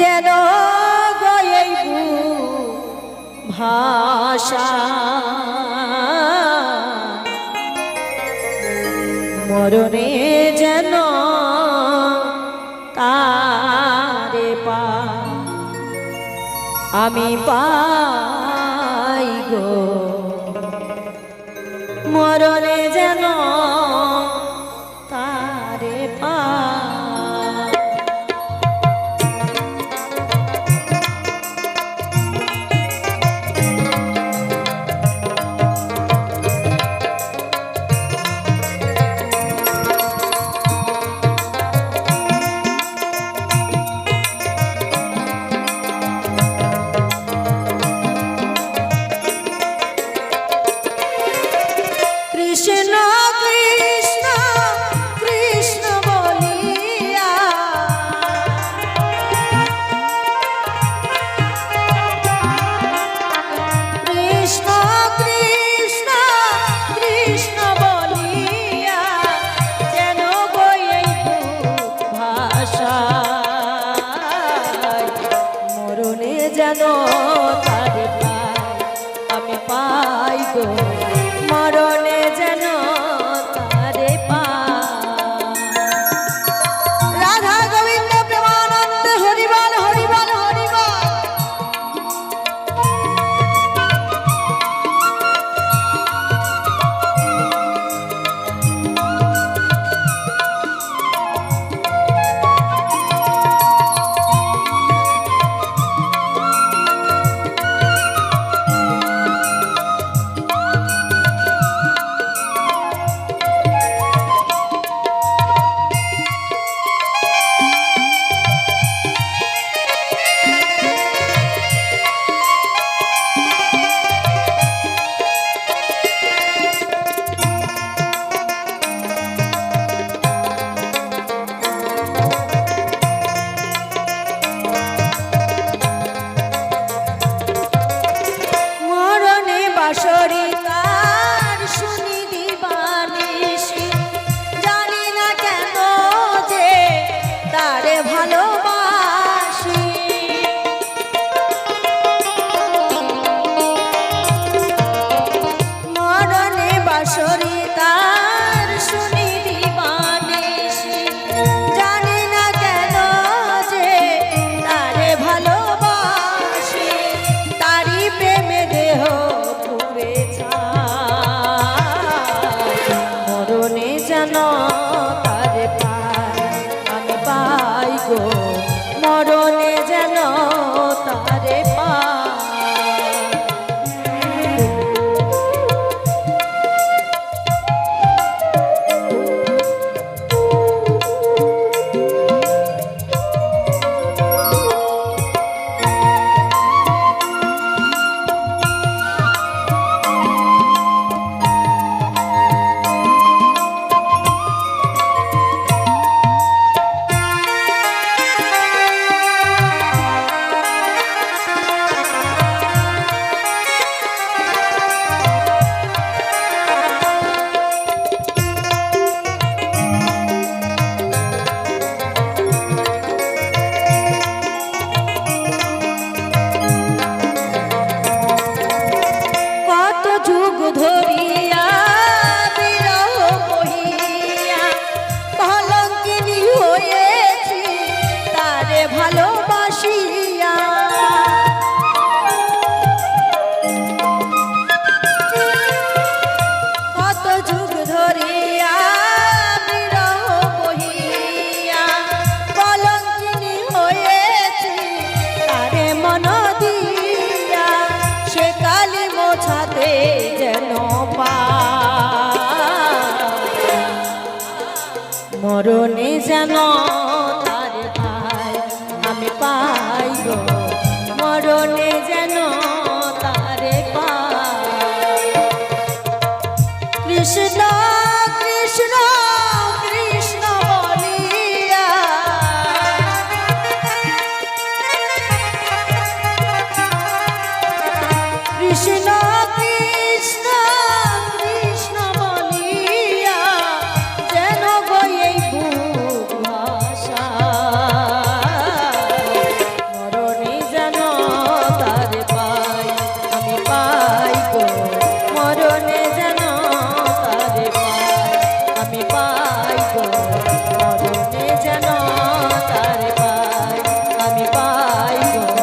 যেন গয়েবু ভাষা। মরণে যেন তারে পা। আমি পাই গো। মরণে যেন মরণে জানো go.